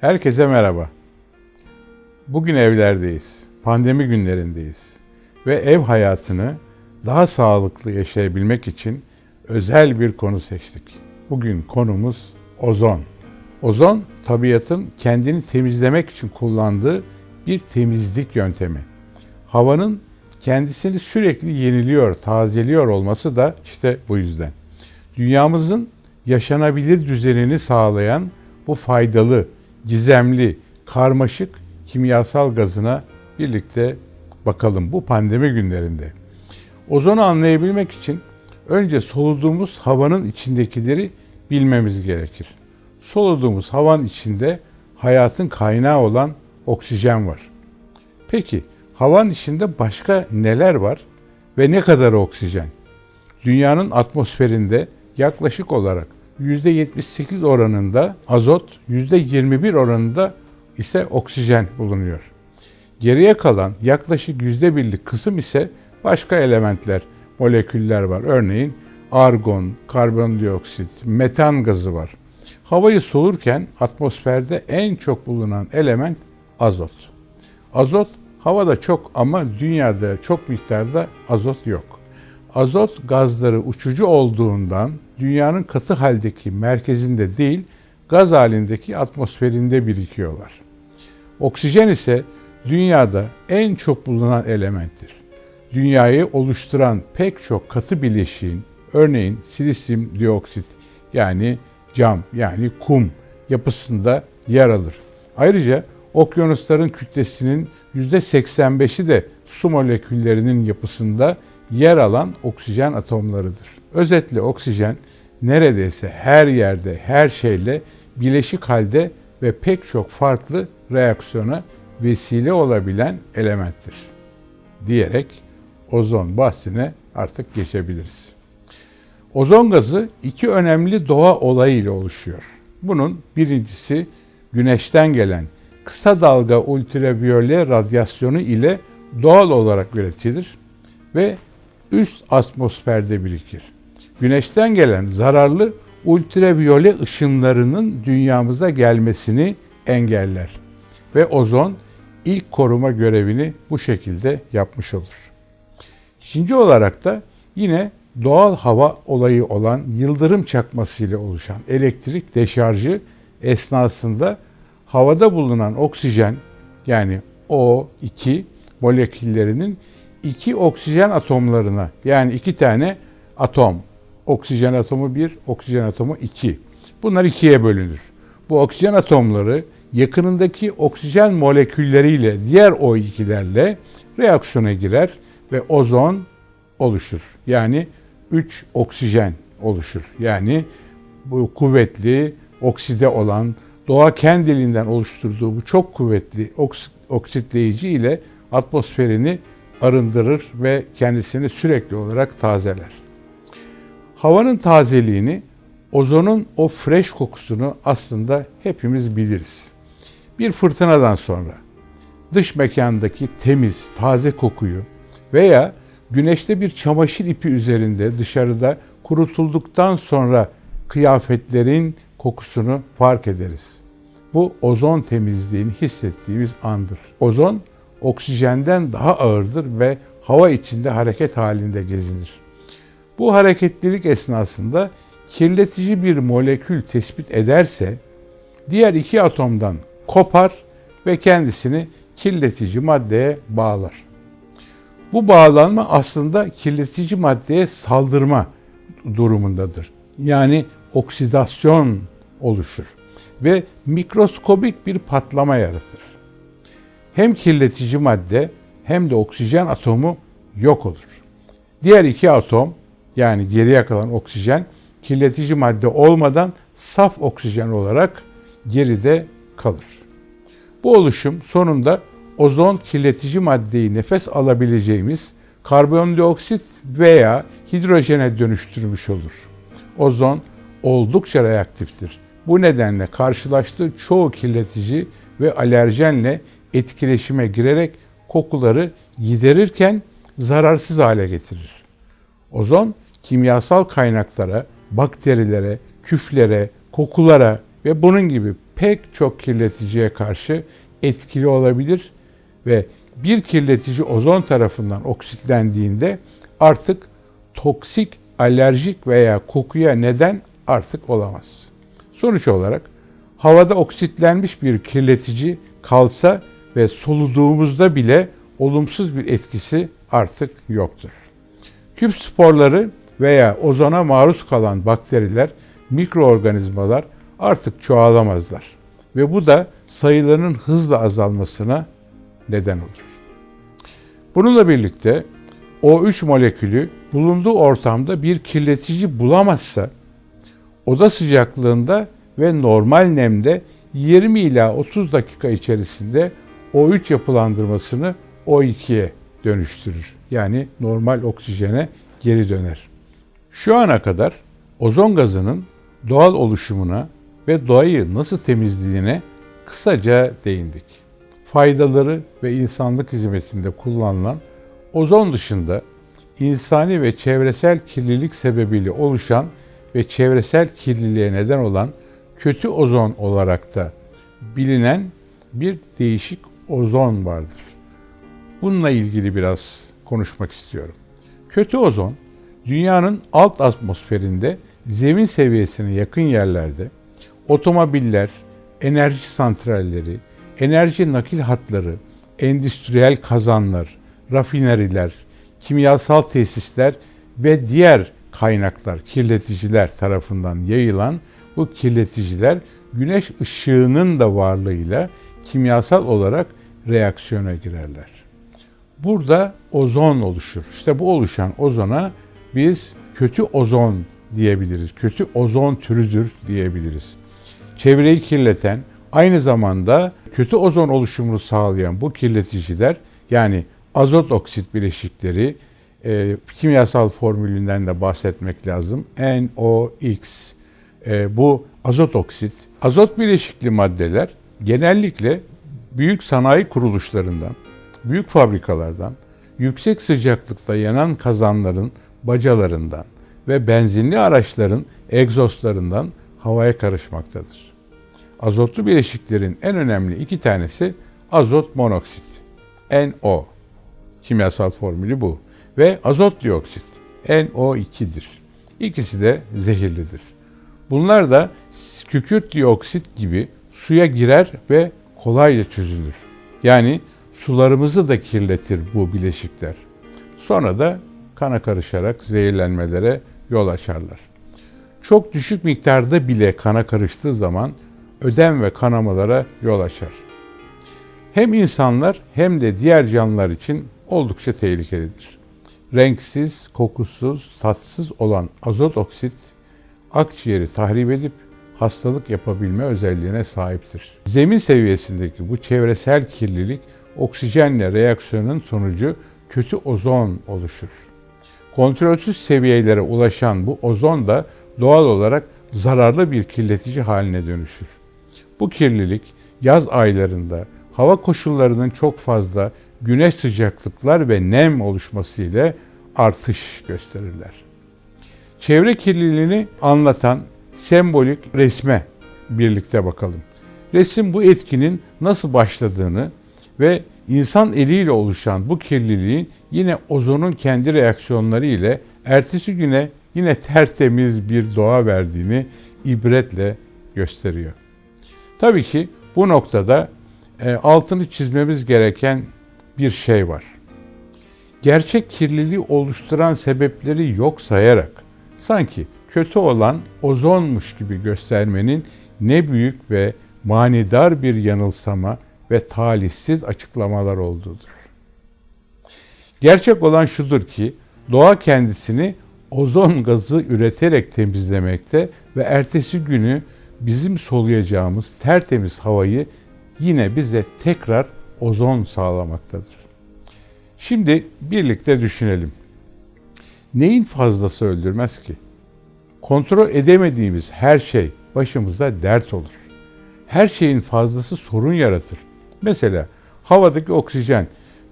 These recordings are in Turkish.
Herkese merhaba. Bugün evlerdeyiz. Pandemi günlerindeyiz. Ve ev hayatını daha sağlıklı yaşayabilmek için özel bir konu seçtik. Bugün konumuz ozon. Ozon, tabiatın kendini temizlemek için kullandığı bir temizlik yöntemi. Havanın kendisini sürekli yeniliyor, tazeliyor olması da işte bu yüzden. Dünyamızın yaşanabilir düzenini sağlayan bu faydalı, gizemli, karmaşık kimyasal gazına birlikte bakalım bu pandemi günlerinde. Ozonu anlayabilmek için önce soluduğumuz havanın içindekileri bilmemiz gerekir. Soluduğumuz havanın içinde hayatın kaynağı olan oksijen var. Peki havanın içinde başka neler var ve ne kadar oksijen? Dünyanın atmosferinde yaklaşık olarak %78 oranında azot, %21 oranında ise oksijen bulunuyor. Geriye kalan yaklaşık %1'lik kısım ise başka elementler, moleküller var. Örneğin argon, karbondioksit, metan gazı var. Havayı solurken atmosferde en çok bulunan element azot. Azot havada çok ama dünyada çok miktarda azot yok. Azot gazları uçucu olduğundan dünyanın katı haldeki merkezinde değil, gaz halindeki atmosferinde birikiyorlar. Oksijen ise dünyada en çok bulunan elementtir. Dünyayı oluşturan pek çok katı bileşiğin, örneğin silisyum dioksit yani cam yani kum yapısında yer alır. Ayrıca okyanusların kütlesinin %85'i de su moleküllerinin yapısında yer alan oksijen atomlarıdır. Özetle oksijen neredeyse her yerde, her şeyle bileşik halde ve pek çok farklı reaksiyona vesile olabilen elementtir. Diyerek ozon bahsine artık geçebiliriz. Ozon gazı iki önemli doğa olayı ile oluşuyor. Bunun birincisi güneşten gelen kısa dalga ultraviyole radyasyonu ile doğal olarak üretilir ve üst atmosferde birikir. Güneşten gelen zararlı ultraviyole ışınlarının dünyamıza gelmesini engeller ve ozon ilk koruma görevini bu şekilde yapmış olur. İkinci olarak da yine doğal hava olayı olan yıldırım çakması ile oluşan elektrik deşarjı esnasında havada bulunan oksijen yani O2 moleküllerinin iki oksijen atomlarına yani iki tane atom oksijen atomu 1, oksijen atomu 2. Bunlar ikiye bölünür. Bu oksijen atomları yakınındaki oksijen molekülleriyle diğer O2'lerle reaksiyona girer ve ozon oluşur. Yani 3 oksijen oluşur. Yani bu kuvvetli okside olan doğa kendiliğinden oluşturduğu bu çok kuvvetli oks oksitleyici ile atmosferini arındırır ve kendisini sürekli olarak tazeler. Havanın tazeliğini, ozonun o fresh kokusunu aslında hepimiz biliriz. Bir fırtınadan sonra dış mekandaki temiz, taze kokuyu veya güneşte bir çamaşır ipi üzerinde dışarıda kurutulduktan sonra kıyafetlerin kokusunu fark ederiz. Bu ozon temizliğini hissettiğimiz andır. Ozon oksijenden daha ağırdır ve hava içinde hareket halinde gezinir. Bu hareketlilik esnasında kirletici bir molekül tespit ederse diğer iki atomdan kopar ve kendisini kirletici maddeye bağlar. Bu bağlanma aslında kirletici maddeye saldırma durumundadır. Yani oksidasyon oluşur ve mikroskobik bir patlama yaratır. Hem kirletici madde hem de oksijen atomu yok olur. Diğer iki atom yani geriye kalan oksijen kirletici madde olmadan saf oksijen olarak geride kalır. Bu oluşum sonunda ozon kirletici maddeyi nefes alabileceğimiz karbondioksit veya hidrojene dönüştürmüş olur. Ozon oldukça reaktiftir. Bu nedenle karşılaştığı çoğu kirletici ve alerjenle etkileşime girerek kokuları giderirken zararsız hale getirir. Ozon kimyasal kaynaklara, bakterilere, küflere, kokulara ve bunun gibi pek çok kirleticiye karşı etkili olabilir ve bir kirletici ozon tarafından oksitlendiğinde artık toksik, alerjik veya kokuya neden artık olamaz. Sonuç olarak havada oksitlenmiş bir kirletici kalsa ve soluduğumuzda bile olumsuz bir etkisi artık yoktur. Küp sporları veya ozona maruz kalan bakteriler, mikroorganizmalar artık çoğalamazlar ve bu da sayılarının hızla azalmasına neden olur. Bununla birlikte O3 molekülü bulunduğu ortamda bir kirletici bulamazsa oda sıcaklığında ve normal nemde 20 ila 30 dakika içerisinde O3 yapılandırmasını O2'ye dönüştürür. Yani normal oksijene geri döner. Şu ana kadar ozon gazının doğal oluşumuna ve doğayı nasıl temizlediğine kısaca değindik. Faydaları ve insanlık hizmetinde kullanılan ozon dışında insani ve çevresel kirlilik sebebiyle oluşan ve çevresel kirliliğe neden olan kötü ozon olarak da bilinen bir değişik ozon vardır. Bununla ilgili biraz konuşmak istiyorum. Kötü ozon, dünyanın alt atmosferinde zemin seviyesine yakın yerlerde otomobiller, enerji santralleri, enerji nakil hatları, endüstriyel kazanlar, rafineriler, kimyasal tesisler ve diğer kaynaklar, kirleticiler tarafından yayılan bu kirleticiler güneş ışığının da varlığıyla kimyasal olarak reaksiyona girerler. Burada ozon oluşur. İşte bu oluşan ozona biz kötü ozon diyebiliriz. Kötü ozon türüdür diyebiliriz. Çevreyi kirleten, aynı zamanda kötü ozon oluşumunu sağlayan bu kirleticiler yani azot oksit bileşikleri, e, kimyasal formülünden de bahsetmek lazım. NOx. E, bu azot oksit. Azot bileşikli maddeler genellikle büyük sanayi kuruluşlarından, büyük fabrikalardan, yüksek sıcaklıkta yanan kazanların bacalarından ve benzinli araçların egzozlarından havaya karışmaktadır. Azotlu bileşiklerin en önemli iki tanesi azot monoksit, NO. Kimyasal formülü bu. Ve azot dioksit, NO2'dir. İkisi de zehirlidir. Bunlar da kükürt dioksit gibi suya girer ve kolayca çözülür. Yani sularımızı da kirletir bu bileşikler. Sonra da kana karışarak zehirlenmelere yol açarlar. Çok düşük miktarda bile kana karıştığı zaman ödem ve kanamalara yol açar. Hem insanlar hem de diğer canlılar için oldukça tehlikelidir. Renksiz, kokusuz, tatsız olan azot oksit akciğeri tahrip edip hastalık yapabilme özelliğine sahiptir. Zemin seviyesindeki bu çevresel kirlilik oksijenle reaksiyonun sonucu kötü ozon oluşur. Kontrolsüz seviyelere ulaşan bu ozon da doğal olarak zararlı bir kirletici haline dönüşür. Bu kirlilik yaz aylarında hava koşullarının çok fazla güneş sıcaklıklar ve nem oluşması ile artış gösterirler. Çevre kirliliğini anlatan sembolik resme birlikte bakalım. Resim bu etkinin nasıl başladığını ve insan eliyle oluşan bu kirliliğin yine ozonun kendi reaksiyonları ile ertesi güne yine tertemiz bir doğa verdiğini ibretle gösteriyor. Tabii ki bu noktada e, altını çizmemiz gereken bir şey var. Gerçek kirliliği oluşturan sebepleri yok sayarak sanki kötü olan ozonmuş gibi göstermenin ne büyük ve manidar bir yanılsama ve talihsiz açıklamalar olduğudur. Gerçek olan şudur ki doğa kendisini ozon gazı üreterek temizlemekte ve ertesi günü bizim soluyacağımız tertemiz havayı yine bize tekrar ozon sağlamaktadır. Şimdi birlikte düşünelim. Neyin fazlası öldürmez ki? Kontrol edemediğimiz her şey başımıza dert olur. Her şeyin fazlası sorun yaratır. Mesela havadaki oksijen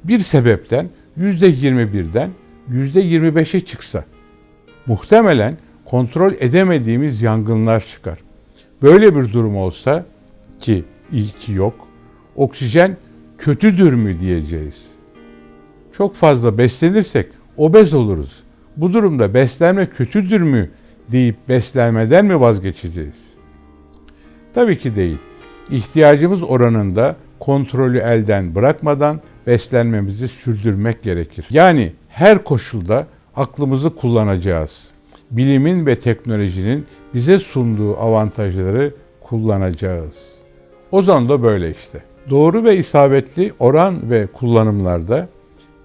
bir sebepten %21'den %25'e çıksa muhtemelen kontrol edemediğimiz yangınlar çıkar. Böyle bir durum olsa ki ilki yok. Oksijen kötüdür mü diyeceğiz. Çok fazla beslenirsek obez oluruz. Bu durumda beslenme kötüdür mü deyip beslenmeden mi vazgeçeceğiz? Tabii ki değil. İhtiyacımız oranında kontrolü elden bırakmadan beslenmemizi sürdürmek gerekir. Yani her koşulda aklımızı kullanacağız. Bilimin ve teknolojinin bize sunduğu avantajları kullanacağız. Ozon da böyle işte. Doğru ve isabetli oran ve kullanımlarda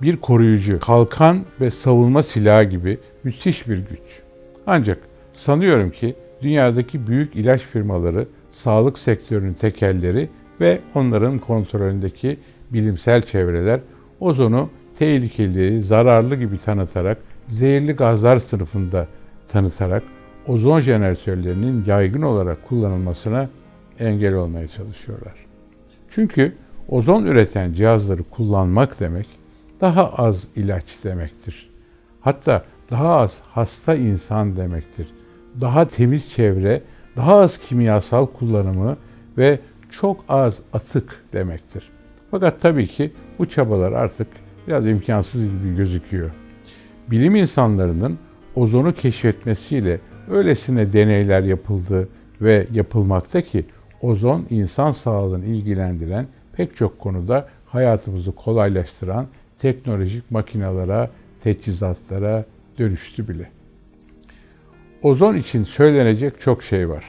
bir koruyucu, kalkan ve savunma silahı gibi müthiş bir güç. Ancak sanıyorum ki dünyadaki büyük ilaç firmaları, sağlık sektörünün tekelleri ve onların kontrolündeki bilimsel çevreler ozonu tehlikeli, zararlı gibi tanıtarak, zehirli gazlar sınıfında tanıtarak ozon jeneratörlerinin yaygın olarak kullanılmasına engel olmaya çalışıyorlar. Çünkü ozon üreten cihazları kullanmak demek daha az ilaç demektir. Hatta daha az hasta insan demektir. Daha temiz çevre, daha az kimyasal kullanımı ve çok az atık demektir. Fakat tabii ki bu çabalar artık biraz imkansız gibi gözüküyor. Bilim insanlarının ozonu keşfetmesiyle öylesine deneyler yapıldı ve yapılmakta ki ozon insan sağlığını ilgilendiren pek çok konuda hayatımızı kolaylaştıran teknolojik makinalara, teçhizatlara dönüştü bile. Ozon için söylenecek çok şey var.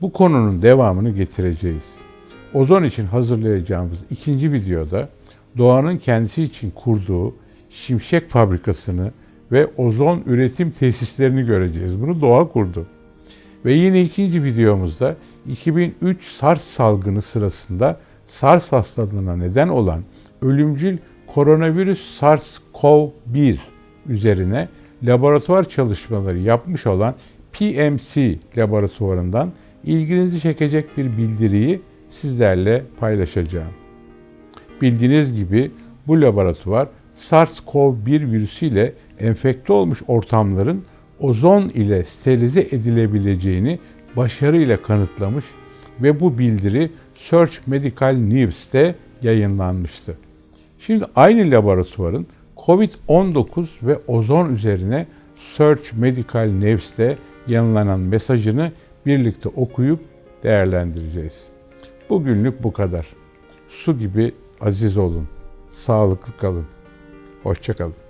Bu konunun devamını getireceğiz. Ozon için hazırlayacağımız ikinci videoda doğanın kendisi için kurduğu şimşek fabrikasını ve ozon üretim tesislerini göreceğiz. Bunu doğa kurdu. Ve yine ikinci videomuzda 2003 SARS salgını sırasında SARS hastalığına neden olan ölümcül koronavirüs SARS-CoV-1 üzerine laboratuvar çalışmaları yapmış olan PMC laboratuvarından ilginizi çekecek bir bildiriyi sizlerle paylaşacağım. Bildiğiniz gibi bu laboratuvar SARS-CoV-1 virüsüyle enfekte olmuş ortamların ozon ile sterilize edilebileceğini başarıyla kanıtlamış ve bu bildiri Search Medical News'te yayınlanmıştı. Şimdi aynı laboratuvarın COVID-19 ve ozon üzerine Search Medical News'te yayınlanan mesajını birlikte okuyup değerlendireceğiz. Bugünlük bu kadar. Su gibi aziz olun. Sağlıklı kalın. Hoşçakalın.